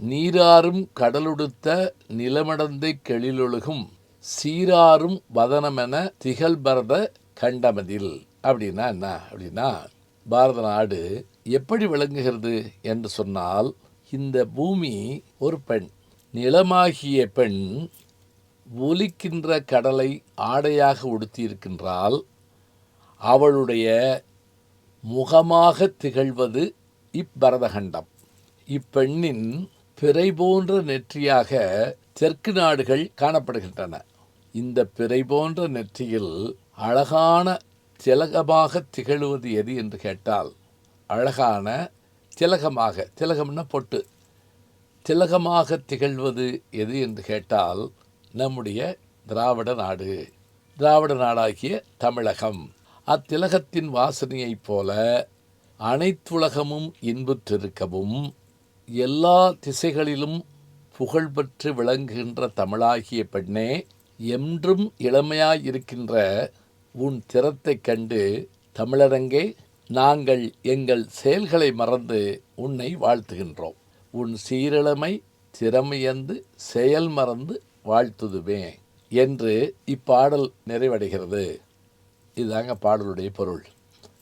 நீராறும் கடலுடுத்த நிலமடந்தை கெழிலொழுகும் சீராறும் வதனமென திகழ்பரத கண்டமதில். அப்படின்னா என்ன? அப்படின்னா பாரத நாடு எப்படி விளங்குகிறது என்று சொன்னால் இந்த பூமி ஒரு பெண் நிலமாகிய பெண் ஒலிக்கின்ற கடலை ஆடையாக உடுத்தியிருக்கின்றால் அவளுடைய முகமாக திகழ்வது இப்பரதகண்டம். இப்பெண்ணின் பிறை போன்ற நெற்றியாக தெற்கு நாடுகள் காணப்படுகின்றன. இந்த பிறை போன்ற நெற்றியில் அழகான திலகமாக திகழ்வது எது என்று கேட்டால் அழகான திலகமாக திலகம்னா பொட்டு. திலகமாக திகழ்வது எது என்று கேட்டால் நம்முடைய திராவிட நாடு திராவிட நாடாகிய தமிழகம். அத்திலகத்தின் வாசனையைப் போல அனைத்துலகமும் இன்புற்றிருக்கவும் எல்லா திசைகளிலும் புகழ்பெற்று விளங்குகின்ற தமிழாகிய பெண்ணே என்றும் இளமையாயிருக்கின்ற உன் திறத்தைக் கண்டு தமிழரங்கே நாங்கள் எங்கள் செயல்களை மறந்து உன்னை வாழ்த்துகின்றோம். உன் சீரிழமை திறமையந்து செயல் மறந்து வாழ்த்துதுமே என்று இப்பாடல் நிறைவடைகிறது. இதுதாங்க பாடலுடைய பொருள்.